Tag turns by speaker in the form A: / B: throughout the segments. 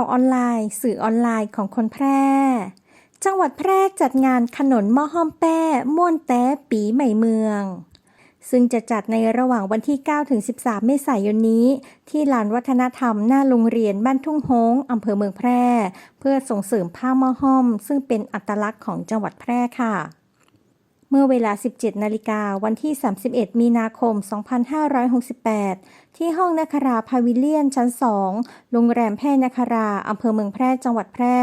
A: ข่าวออนไลน์ สื่อออนไลน์ของคนแพร่ จังหวัดแพร่จัดงานขนนหม้อห้อมแป้ม่วนแต้ปีใหม่เมือง ซึ่งจะจัดในระหว่างวันที่ 9 ถึง 13 เมษายนนี้ ที่ลานวัฒนธรรมหน้าโรงเรียนบ้านทุ่งโฮงอำเภอเมืองแพร่ เพื่อส่งเสริมผ้าหม้อห้อม ซึ่งเป็นอัตลักษณ์ของจังหวัดแพร่ค่ะ เมื่อเวลา 17 นาฬิกาวันที่ 31 มีนาคม 2568 ที่ห้องนาคราพาวิเลียนชั้น 2 โรงแรมแพร่นาคราอำเภอเมืองแพร่จังหวัดแพร่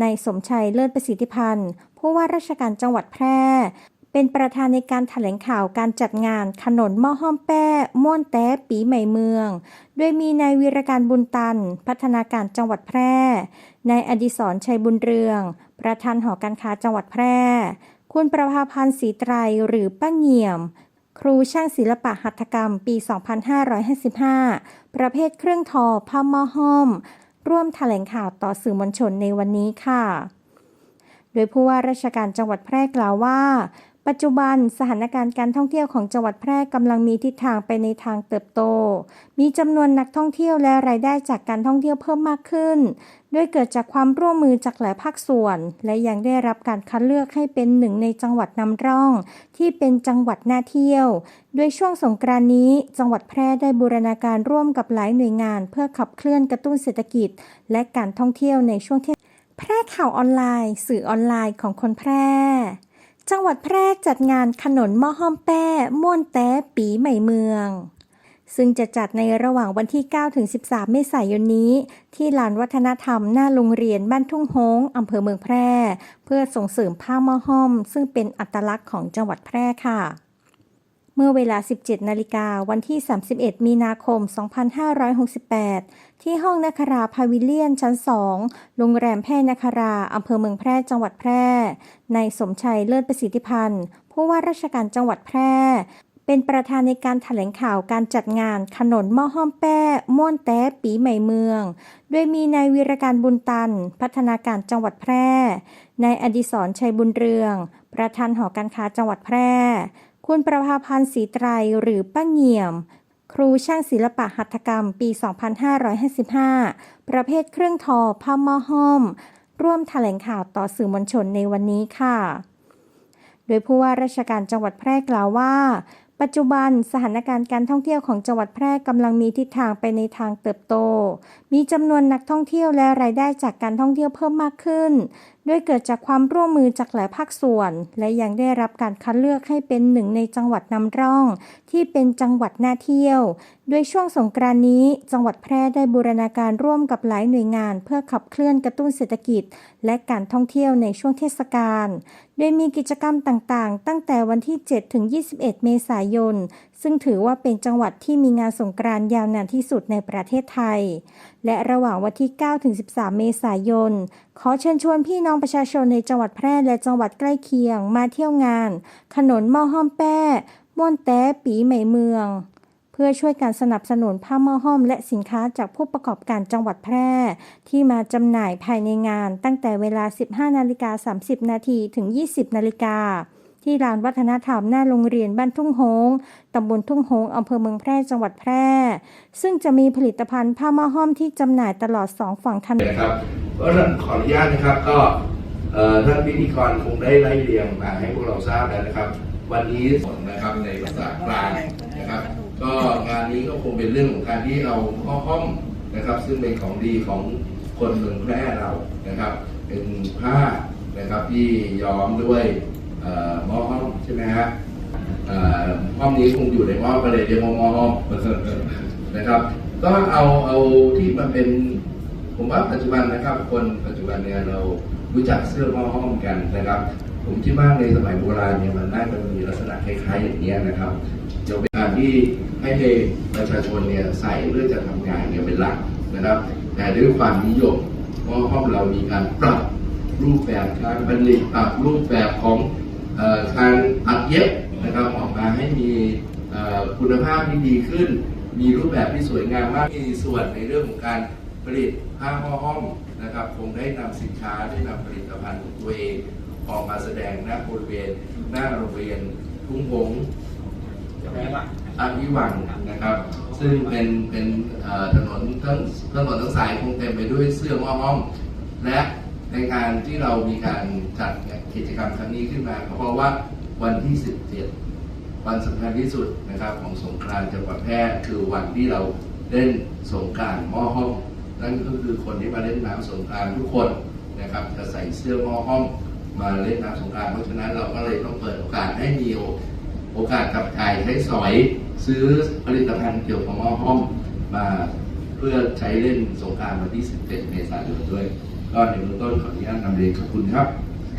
A: ในายสมชัยเลิศประสิทธิพันธ์ผู้ว่าราชการจังหวัดแพร่ เป็นประธานในการแถลงข่าวการจัดงานขนนหม้อห้อมแป้ม่วนแต้ปีใหม่เมือง โดยมีนายวีรการบุญตัน พัฒนาการจังหวัดแพร่นายอดิศรชัยบุญเรือง ประธานหอการค้าจังหวัดแพร่ คุณประภาพันธ์ศรีไตรหรือป้าเงี่ยม ครูช่างศิลปะหัตถกรรมปี 2555 ประเภทเครื่องทอผ้าหม้อห้อม ร่วมแถลงข่าวต่อสื่อมวลชนในวันนี้ค่ะ โดยผู้ว่าราชการจังหวัดแพร่กล่าวว่า ปัจจุบันสถานการณ์การท่องเที่ยวของจังหวัดแพร่กำลังมีทิศทางไปในทางเติบโต มีจำนวนนักท่องเที่ยวและรายได้จากการท่องเที่ยวเพิ่มมากขึ้น ด้วยเกิดจากความร่วมมือจากหลายภาคส่วน และยังได้รับการคัดเลือกให้เป็นหนึ่งในจังหวัดนำร่อง ที่เป็นจังหวัดน่าเที่ยวโดยช่วงสงกรานนี้ จังหวัดแพร่ได้บูรณาการร่วมกับหลายหน่วยงาน เพื่อขับเคลื่อนกระตุ้นเศรษฐกิจ และการท่องเที่ยวในช่วงเทศแพร่ข่าวออนไลน์ สื่อออนไลน์ของคนแพร่ จังหวัดแพร่จัดงานขนนมอห้อมแป้ม่วนแต้ปีใหม่เมือง ซึ่งจะจัดในระหว่างวันที่9ถึง13 เมษายนนี้ ที่ลานวัฒนธรรมหน้าโรงเรียนบ้านทุ่งโฮงอำเภอเมืองแพร่ เพื่อส่งเสริมผ้ามอห้อม ซึ่งเป็นอัตลักษณ์ของจังหวัดแพร่ค่ะ มื่อเวลา 17 นาฬิกาวันที่ 31 มีนาคม 2568 ที่ห้องนาคราพาวิเลียนชั้น 2 โรงแรมแพร่นาคราอำเภอเมืองแพร่จังหวัดแพร่ ในสมชัยเลิศประสิทธิพันธ์ ผู้ว่าราชการจังหวัดแพร่ เป็นประธานในการแถลงข่าวการจัดงานขนนหม้อห้อมแป้ม่วนแต้ปีใหม่เมือง โดยมีนายวีรการบุญตัน พัฒนาการจังหวัดแพร่ นายอดิศรชัยบุญเรือง ประธานหอการค้าจังหวัดแพร่ คุณประภาพันธ์ศรีไตรหรือป้าเงี่ยม ครูช่างศิลปะหัตถกรรมปี 2555 ประเภทเครื่องทอผ้าหม้อห้อม ร่วมแถลงข่าวต่อสื่อมวลชนในวันนี้ค่ะ โดยผู้ว่าราชการจังหวัดแพร่กล่าวว่า ปัจจุบันสถานการณ์การท่องเที่ยวของจังหวัดแพร่กำลังมีทิศทางไปในทางเติบโต มีจำนวนนักท่องเที่ยวและรายได้จากการท่องเที่ยวเพิ่มมากขึ้นด้วยเกิดจากความร่วมมือจากหลายภาคส่วน และยังได้รับการคัดเลือกให้เป็นหนึ่งในจังหวัดนำร่อง ที่เป็นจังหวัดน่าเที่ยว โดยช่วงสงกรานนี้ จังหวัดแพร่ได้บูรณาการร่วมกับหลายหน่วยงาน เพื่อขับเคลื่อนกระตุ้นเศรษฐกิจ และการท่องเที่ยวในช่วงเทศกาล โดยมีกิจกรรมต่างๆ ตั้งแต่วันที่ 7 ถึง 21 เมษายน ซึ่งถือว่าเป็นจังหวัดที่มีงานสงกรานต์ยาวนานที่สุดในประเทศไทย และระหว่างวันที่9ถึง13 เมษายน ขอเชิญชวนพี่น้องประชาชนในจังหวัดแพร่และจังหวัดใกล้เคียงมาเที่ยวงาน ขนนหม้อห้อมแป้ม่วนแต้ปีใหม่เมือง เพื่อช่วยการสนับสนุนผ้าหม้อห้อมและสินค้าจากผู้ประกอบการจังหวัดแพร่ ที่มาจำหน่ายภายในงานตั้งแต่เวลา 15 นาฬิกา 30 นาทีถึง 20 นาฬิกา ที่ลานวัฒนธรรมหน้าโรงเรียนบ้านทุ่งโฮงตำบลทุ่งโฮงอำเภอเมืองแพร่จังหวัดแพร่ ซึ่งจะมีผลิตภัณฑ์ผ้าม้อห้อมที่จำหน่ายตลอดสองฝั่งถนน
B: นะครับก็ขออนุญาตนะครับก็ท่านพิธีกรคงได้ไล่เรียงมาให้พวกเราทราบแล้วนะครับ วันนี้สนนะครับในภาษากลางนะครับ ก็งานนี้ก็คงเป็นเรื่องของการที่เอาข้อห้อมนะครับ ซึ่งเป็นของดีของคนเมืองแพร่เรานะครับ เป็นผ้านะครับที่ย้อมด้วย มอห้อมใช่ไหมฮะเอ่อห้อมนี้คงอยู่ในหม้อก็เลยเรียวมอห้อมนะครับ ก็เอาเอาที่มันเป็น ผมว่าปัจจุบันนะครับ คนปัจจุบันเนี่ยเรารู้จักเสื้อมอห้อมกันนะครับ ผมคิดว่าในสมัยโบราณเนี่ยมันน่าจะมีลักษณะคล้ายๆอย่างนี้นะครับยกเป็นการที่ให้ประชาชนเนี่ยใส่เพื่อจะทำงานเนี่ยเป็นหลักนะครับ แต่ด้วยความนิยมมอห้อมเรามีการปรับรูปแบบการผลิตปรับรูปแบบของ การอัดเย็บนะครับออกมาให้มีคุณภาพที่ดีขึ้น มีรูปแบบที่สวยงามมาก มีส่วนในเรื่องของการผลิตผ้าห่อห้อมนะครับ คงได้นำสินค้าได้นำผลิตภัณฑ์ของตัวเองออกมาแสดงหน้าบริเวณหน้าโรงเรียนทุ่งหงส์อภิวังนะครับ ซึ่งเป็นเป็นถนนทั้งถนนทั้งสายคงเต็มไปด้วยเสื้อหม้อห้อมและ ในการที่เรามีการจัดกิจกรรมครั้งนี้ขึ้นมาก็เพราะว่าวันที่ 17 วันสำคัญที่สุดนะครับของสงกรานต์จังหวัดแพร่คือวันที่เราเล่นสงกรานต์หม้อห้อมนั่นก็คือคนที่มาเล่นน้ำสงกรานต์ทุกคนนะครับจะใส่เสื้อหม้อห้อมมาเล่นน้ำสงกรานต์เพราะฉะนั้นเราก็เลยต้องเปิดโอกาสให้มีโอกาสกับจ่ายใช้สอยซื้อผลิตภัณฑ์เกี่ยวกับหม้อห้อมมาเพื่อใช้เล่นสงกรานต์วันที่ 17 เมษายนด้วย ก็ในเบื้องต้นขออนุญาตนำเรียนขอบคุณครับ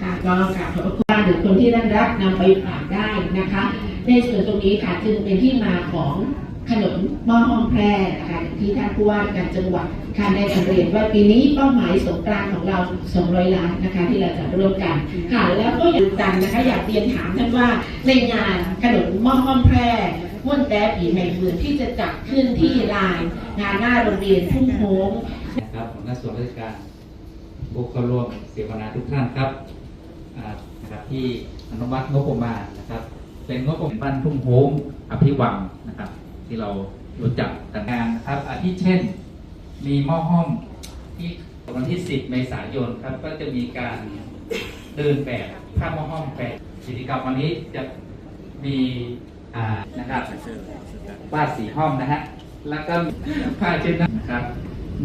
C: ค่ะก็กราบขอบพระคุณหรือคนที่ได้รับนำไปฝากได้นะคะ ในส่วนตรงนี้ค่ะจึงเป็นที่มาของขนมหม้อห้องแพร่นะคะอย่างที่ท่านผู้ว่าราชการจังหวัดค่ะได้นำเรียนว่าปีนี้เป้าหมายสงกรานต์ของเรา 200 ล้านนะคะที่เราจะร่วมกันค่ะแล้วก็อย่างกันนะคะอยากเรียนถามท่านว่าในงานขนมหม้อห้องแพร่ม่วนแต้ผีใหม่เมืองที่จะจัดขึ้นที่ลานงานหน้าโรงเรียนทุ่งโฮง
D: นะครับของหน้าส่วนราชการ บุคคลร่วมเสวนาทุกท่านครับนะครับที่อนุมัติงบประมาณนะครับ เป็นงบประมาณบ้านทุ่งโฮมอภิวังนะครับ ที่เรารู้จักแต่งานนะครับ อาทิเช่น มีหม้อห้อมที่วันที่ 10 เมษายนครับ ก็จะมีการเดินแบบผ้าหม้อห้อมแบบกิจกรรมวันนี้จะมีนะครับวาดสีห้อมนะฮะแล้วก็ผ้าเช่นนั้นนะครับ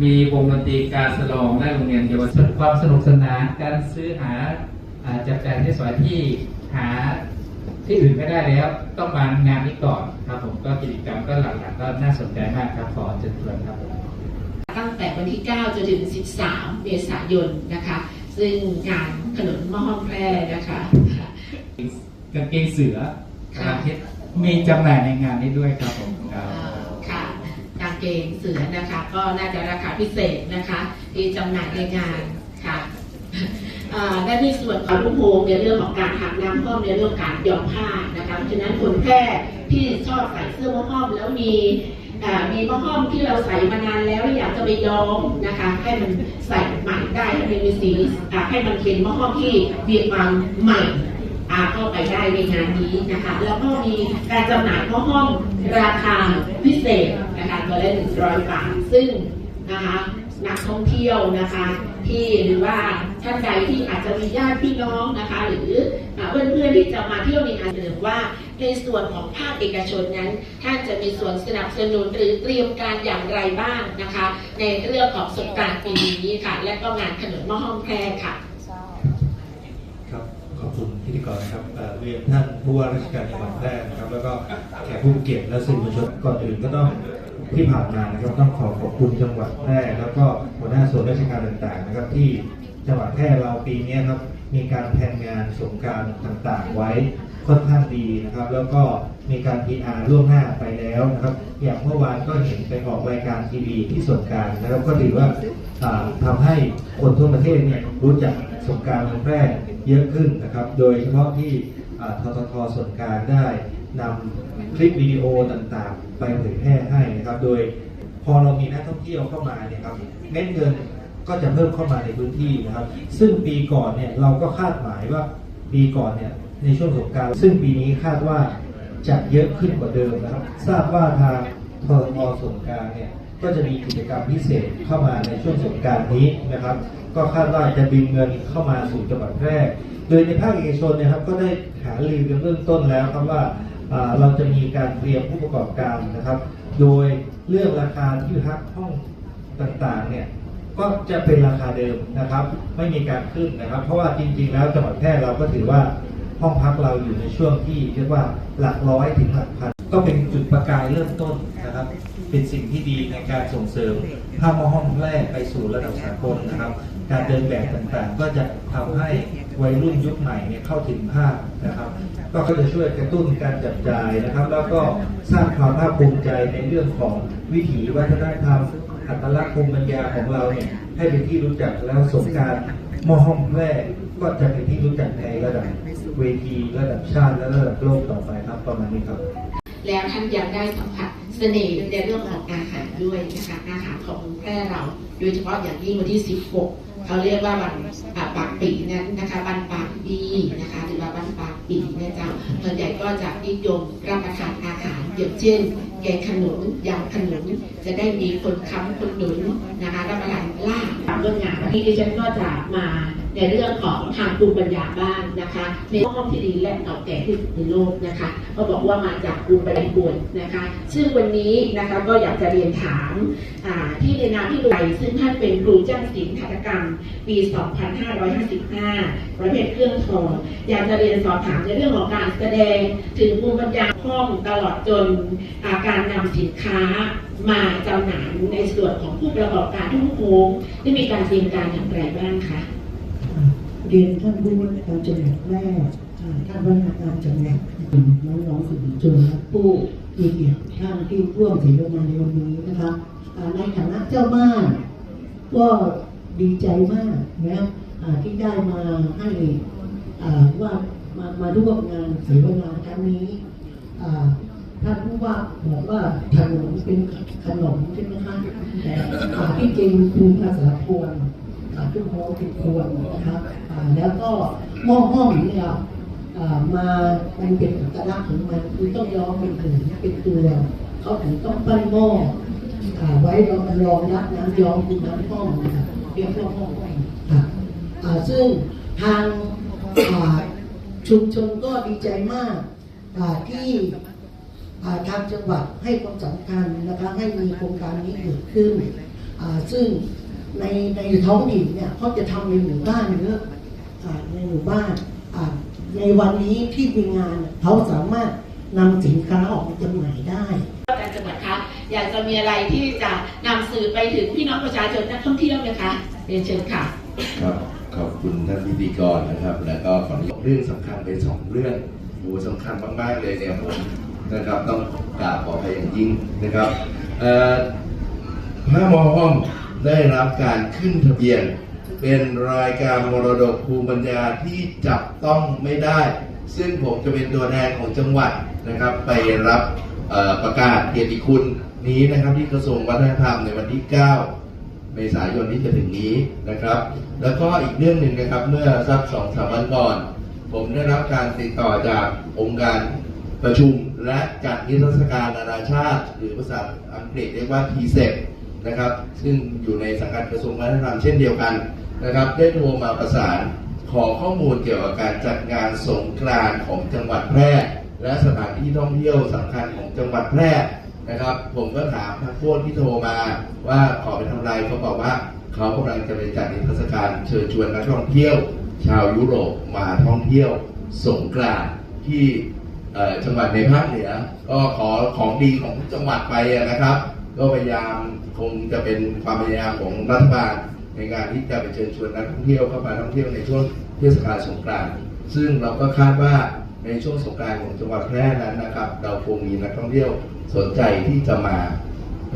D: มีวงดนตรีการสลองและโรงเรียนเยาวชนความสนุกสนานการซื้อหาอ่าจับจ่ายใช้สอยที่หาที่อื่นไม่ได้แล้ว ต้องมางานนี้ก่อนครับผมก็กิจกรรมก็หลักๆก็น่าสนใจมากครับขอเชิญชวนครับ
C: ตั้งแต่วันที่ 9 จนถึง 13 เมษายนนะคะ ซึ่งงานขนมหม้อห้อมแพร่นะคะ
D: กางเกงเสือ
C: ค่ะ
D: ประเทศมีจำหน่ายในงานนี้ด้วยครับผมครับ
C: เกงเสือนะคะ ก็น่าจะราคาพิเศษนะคะที่จำหน่ายในงานค่ะอ่อและในส่วนของลูกโฮมในเรื่องของการหักน้ำห้อมในเรื่องการย้อมผ้านะคะเพราะฉะนั้นคนแพร่ที่ชอบใส่เสื้อหม้อห้อมแล้วมีอ่อมีหม้อห้อมที่เราใส่มานานแล้วอยากจะไปย้อมนะคะให้มันใส่ใหม่ได้ให้มันมีสีอ่าให้มันเป็นหม้อห้อมที่มีความใหม่ เข้าไปได้ในงานนี้นะคะ แล้วก็มีการจำหน่ายหม้อห้อมราคาพิเศษนะคะตัวละหนึ่งร้อยบาท ซึ่งนะคะนักท่องเที่ยวนะคะ ที่หรือว่าท่านใดที่อาจจะมีญาติพี่น้องนะคะ หรืออ่าเพื่อนๆที่จะมาเที่ยวในงานเดิมว่าในส่วนของภาคเอกชนนั้นท่านจะมีส่วนสนับสนุนหรือเตรียมการอย่างไรบ้างนะคะ ในเรื่องของสงกานีนี้ค่ะ และก็งานขนมหม้อห้อมแพร่ค่ะ
E: ครับขอบคุณพิ ธีกรนะครับเรียนท่านผู้ว่าราชการจังหวัดแพร่นะครับ แล้วก็แขกผู้เกียรติและสื่อมวลชนก่อนอื่นก็ต้องที่ผ่านมานะครับต้องขอขอบคุณจังหวัดแพร่แล้วก็หัวหน้าส่วนราชการต่างๆ นะครับ ที่จังหวัดแพร่เราปีนี้ครับมีการแผนงานสงการต่างๆ ไว้ค่อนข้างดีนะครับ แล้วก็มีการ PR ล่วงหน้าไปแล้วนะครับ อย่างเมื่อวานก็เห็นไปออกรายการทีวีที่ส่วนกลางนะครับก็ถือว่าอ่าทำให้คนทั่วประเทศเนี่ยรู้จัก สงการเมืองแพร่เยอะขึ้นนะครับ โดยเฉพาะที่ทททส่วนกลางได้นำคลิปวิดีโอต่างๆ ไปเผยแพร่ให้นะครับ โดยพอเรามีนักท่องเที่ยวเข้ามาเนี่ยครับเม็ดเงินก็จะเพิ่มเข้ามาในพื้นที่นะครับ ซึ่งปีก่อนเนี่ยเราก็คาดหมายว่าปีก่อนเนี่ยในช่วงสงกรารซึ่งปีนี้คาดว่าจะเยอะขึ้นกว่าเดิมนะครับ ทราบว่าทางทททส่วนกลางเนี่ย ก็จะมีกิจกรรมพิเศษเข้ามาในช่วงสงการนี้นะครับ ก็คาดว่าจะดึงเงินเข้ามาสู่จังหวัดแพร่โดยในภาคเอกชนนะครับก็ได้หารือกันเบื้องต้นแล้วครับว่าเราจะมีการเตรียมผู้ประกอบการนะครับ โดยเรื่องราคาที่พักห้องต่างๆเนี่ยก็จะเป็นราคาเดิมนะครับ ไม่มีการขึ้นนะครับ เพราะว่าจริง ๆ แล้วจังหวัดแพร่เราก็ถือว่าห้องพักเราอยู่ในช่วงที่เรียกว่าหลักร้อยถึงหลักพัน ก็เป็นจุดประกายเริ่มต้นนะครับ เป็นสิ่งที่ดีในการส่งเสริมภาพมห้องแรกไปสู่ระดับสากลนะครับ การเดินแบบต่างๆ ก็จะทำให้วัยรุ่นยุคใหม่เนี่ยเข้าถึงภาพนะครับ ก็จะช่วยกระตุ้นการจับจ่ายนะครับ แล้วก็สร้างความภาคภูมิใจในเรื่องของวิถีวัฒนธรรมอัตลักษณ์ภูมิปัญญาของเราเนี่ยให้เป็นที่รู้จักแล้วสงการมห้องแรกก็จะเป็นที่รู้จักในระดับเวทีระดับชาติและระดับโลกต่อไปครับประมาณนี้ครับ
C: แล้วท่านยังได้สัมผัสเสน่ห์ในเรื่องของอาหารด้วยนะคะอาหารของแพร่เรา โดยเฉพาะอย่างยิ่งวันที่ 16 เขาเรียกว่าวันปากปีนั้นนะคะวันปากดีนะคะหรือว่าวันปากปีนะเจ้าส่วนใหญ่ก็จะนิยมรับประทานอาหารอย่างเช่น แกงขนุนยำขนุนจะได้มีคนค้ำคนหนุนนะคะรับประทานลาบเรื่องงานวันนี้ดิฉันก็จะมา ในเรื่องของทางภูมิปัญญาบ้านนะคะ ในห้องที่ดีและเก่าแก่ที่สุดในโลกนะคะก็บอกว่ามาจากภูมิปัญญาบวนนะคะ ซึ่งวันนี้นะคะก็อยากจะเรียนถามอ่าที่ในนามที่ไรซึ่งท่านเป็นครูจ้างศิลป์หัตกรรม ปี 2555 ประเภทเครื่องทองอยากจะเรียนสอบถามในเรื่องของการแสดงถึงภูมิปัญญาห้องตลอดจนาการนำสินค้ามาจำหน่ายในส่วนของผู้ประกอบการทุกโค้งได้มีการเตรียมการอย่างไรบ้างคะ
F: เรียนท่านผู้ว่าการจังหวัดแม่ท่านผู้ว่าการจังหวัดน้องๆสื่อมวลชนและผู้มีเกียรติท่านที่ร่วมเสวนาในวันนี้นะคะในฐานะเจ้าบ้านก็ดีใจมากนะที่ได้มาให้ว่ามามาร่วมงานเสวนาครั้งนี้ท่านผู้ว่าบอกว่าขนมเป็นขนมใช่ไหมคะแต่ที่จริงคือภาษาพวน ทุกโมทุกควรนะครับแล้วก็หม้อห้อมเนี่ยอ่ามามันเป็นอัตลักษณ์ของมันคือต้องย้อมเป็นผืนเป็นตัวเขาถึงต้องปั้นหม้อไว้รองรองรับน้ำย้อมคือน้ำห้อมนะครับเรียกว่าห้อมค่ะอ่าซึ่งทางชุมชนก็ดีใจมากที่ทางจังหวัดให้ความสำคัญนะคะให้มีโครงการนี้เกิดขึ้น ซึ่ง ในในท้องถิ่นเนี่ยเขาจะทำในหมู่บ้านเยอะอ่าในหมู่บ้านอ่าในวันนี้ที่มีงานเนี่ยเขาสามารถนำสินค้าออกมาจำหน่ายได้
C: การจังหวัดคะอยากจะมีอะไรที่จะนำสื่อไปถึงพี่น้องประชาชนนักท่องเที่ยวไหมคะเรียนเชิญค่ะ
B: ครับขอบคุณท่านพิธีกรนะครับ แล้วก็ขออนุญาตเรื่องสำคัญไปสองเรื่องโอ้สำคัญมากๆเลยเนี่ยผมนะครับต้องกราบขออภัยอย่างยิ่งนะครับเอ่อพระมอห้อม ได้รับการขึ้นทะเบียน เป็นรายการมรดกภูมิปัญญาที่จับต้องไม่ได้ ซึ่งผมจะเป็นตัวแทนของจังหวัดนะครับ ไปรับประกาศเกียรติคุณนี้นะครับที่กระทรวงวัฒนธรรมในวันที่ 9 เมษายนที่จะถึงนี้นะครับ แล้วก็อีกเรื่องหนึ่งนะครับเมื่อสักสองสามวันก่อน ผมได้รับการติดต่อจากองค์การประชุมและจัดนิทรรศการนานาชาติ หรือภาษาอังกฤษเรียกว่า t c e p นะครับ ซึ่งอยู่ในสังกัดกระทรวงวัฒนธรรมเช่นเดียวกันนะครับ ได้โทรมาประสานขอข้อมูลเกี่ยวกับการจัดงานสงกรานต์ของจังหวัดแพร่ และสถานที่ท่องเที่ยวสำคัญของจังหวัดแพร่นะครับ ผมก็ถามทางพวกที่โทรมาว่าขอไปทำไรเขาบอกว่าเขากำลังจะไปจัดนิทรรศการเชิญชวนนักท่องเที่ยว ชาวยุโรปมาท่องเที่ยวสงกรานต์ที่จังหวัดในภาคเหนือก็ขอของดีของจังหวัดไปนะครับ ก็พยายามคงจะเป็นความพยายามของรัฐบาลในการที่จะไปเชิญชวนนักท่องเที่ยวเข้ามาท่องเที่ยวในช่วงเทศกาลสงกรานต์ซึ่งเราก็คาดว่าในช่วงสงกรานต์ของจังหวัดแพร่นั้นนะครับ เราคงมีนักท่องเที่ยวสนใจที่จะมา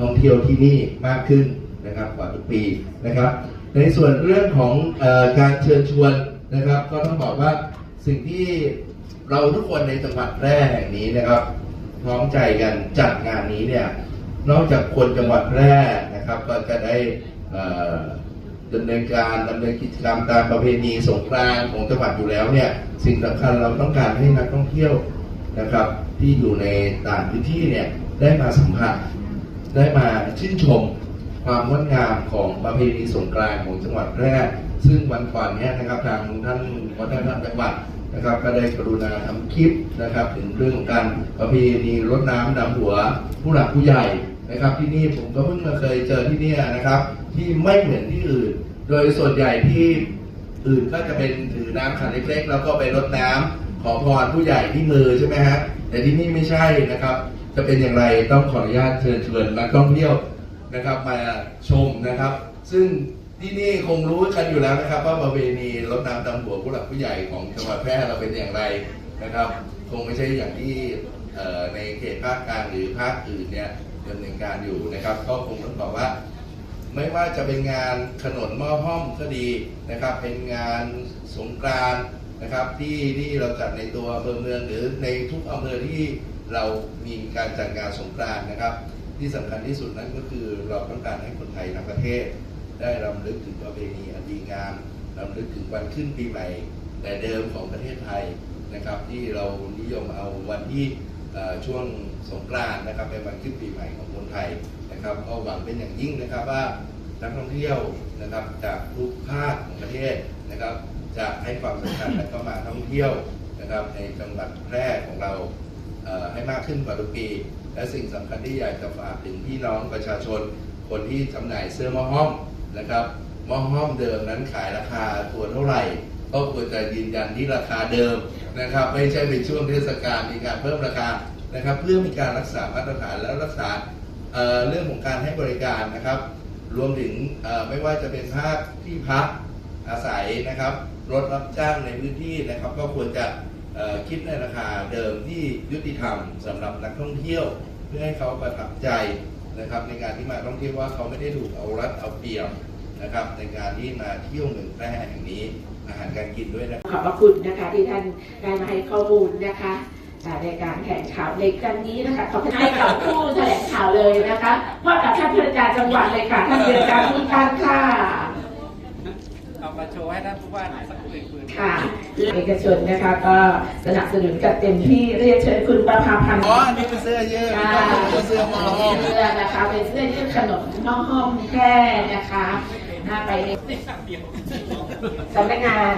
B: ท่องเที่ยวที่นี่มากขึ้นนะครับกว่าทุกปีนะครับ ในส่วนเรื่องของอการเชิญชวนนะครับ ก็ต้องบอกว่าสิ่งที่เราทุกคนในจังหวัดแพร่แห่งนี้นะครับพร้อมใจกันจัดงานนี้เนี่ย นอกจากคนจังหวัดแพร่นะครับ ก็จะได้ดำเนินการดำเนินกิจกรรมตามประเพณีสงกรานต์ของจังหวัดอยู่แล้วเนี่ย สิ่งสำคัญเราต้องการให้นักท่องเที่ยวนะครับ ที่อยู่ในต่างพื้นที่เนี่ยได้มาสัมผัสได้มาชื่นชมความงดงามของประเพณีสงกรานต์ของจังหวัดแพร่ซึ่งวันก่อนเนี้ยนะครับทางท่านวัฒนธรรมจังหวัดนะครับ ก็ได้กรุณาทำคลิปนะครับ ถึงเรื่องของการประเพณีรดน้ำดำหัวผู้หลักผู้ใหญ่ นะครับที่นี่ผมก็เพิ่งมาเคยเจอที่นี่นะครับ ที่ไม่เหมือนที่อื่น โดยส่วนใหญ่ที่อื่นก็จะเป็นถือน้ำขันเล็กๆ แล้วก็ไปรดน้ำขอพรผู้ใหญ่ที่มือใช่ไหมฮะแต่ที่นี่ไม่ใช่นะครับ จะเป็นอย่างไรต้องขออนุญาตเชิญชวนนักท่องเที่ยวนะครับมาชมนะครับ ซึ่งที่นี่คงรู้กันอยู่แล้วนะครับ ว่าประเพณีรดน้ำดำหัวผู้หลักผู้ใหญ่ของจังหวัดแพร่เราเป็นอย่างไรนะครับ คงไม่ใช่อย่างที่ในเขตภาคกลางหรือภาคอื่นเนี่ย ดำเนินการอยู่นะครับ ก็คงต้องบอกว่า ไม่ว่าจะเป็นงานขนนหม้อห้อมก็ดีนะครับ เป็นงานสงกรานนะครับ ที่ที่เราจัดในตัวอำเภอเมืองหรือในทุกอำเภอที่เรามีการจัดงานสงกรานนะครับ ที่สำคัญที่สุดนั่นก็คือเราต้องการให้คนไทยทั้งประเทศ ได้รำลึกถึงประเพณีอันดีงามรำลึกถึงวันขึ้นปีใหม่แต่เดิมของประเทศไทยนะครับ ที่เรานิยมเอาวันที่ช่วง สงกรานต์นะครับเป็นวันขึ้นปีใหม่ของคนไทยนะครับก็หวังเป็นอย่างยิ่งนะครับว่านักท่องเที่ยวนะครับจากทุกภาคของประเทศนะครับ จะให้ความสำคัญและก็มาท่องเที่ยวนะครับในจังหวัดแพร่ของเราให้มากขึ้นกว่าทุกปี และสิ่งสำคัญที่อยากจะฝากถึงพี่น้องประชาชน คนที่จำหน่ายเสื้อมอห้อมนะครับมอห้อมเดิมนั้นขายราคาตัวเท่าไหร่ ก็ควรจะยืนยันที่ราคาเดิมนะครับ ไม่ใช่เป็นช่วงเทศกาลมีการเพิ่มราคา นะครับ เพื่อมีการรักษามาตรฐานและรักษาเเรื่องของการให้บริการนะครับ รวมถึงไม่ว่าจะเป็นภาคที่พักอาศัยนะครับรถรับจ้างในพื้นที่นะครับ ก็ควรจะคิดในราคาเดิมที่ยุติธรรมสำหรับนักท่องเที่ยว เพื่อให้เขาประทับใจนะครับ ในการที่มาท่องเที่ยวว่าเขาไม่ได้ถูกเอารัดเอาเปรียบนะครับ ในการที่มาเที่ยวเมืองแพร่แห่งนี้อาหารการกินด้วยนะครับ
C: ขอบพระคุณนะคะที่ท่านได้มาให้ข้อมูลนะคะ ในการแถลงข่าวในครั้งนี้นะคะขอบคุณให้กับผู้แถลงข่าวเลยนะคะพบกับท่านผู้ราชการจังหวัดเลยค่ะท่านผู้ราชการทุกท่านค่ะ
D: เอามาโชว์ให้ท่านผู้ว่าหน่อยสักหนึ่งปืน
C: ค่ะเอกชนนะคะก็สนับสนุนกันเต็มที่เรียนเชิญคุณประภาพันธ์
B: อ๋ออันนี้เป็นเสื้อยืด
C: ค่ะ
B: เป็นเสื้อหมอห้อม
C: เสื้อนะคะเป็นเสื้อยืดขนมน้องห้อมแค่นะคะหน้าไปในสำนักงาน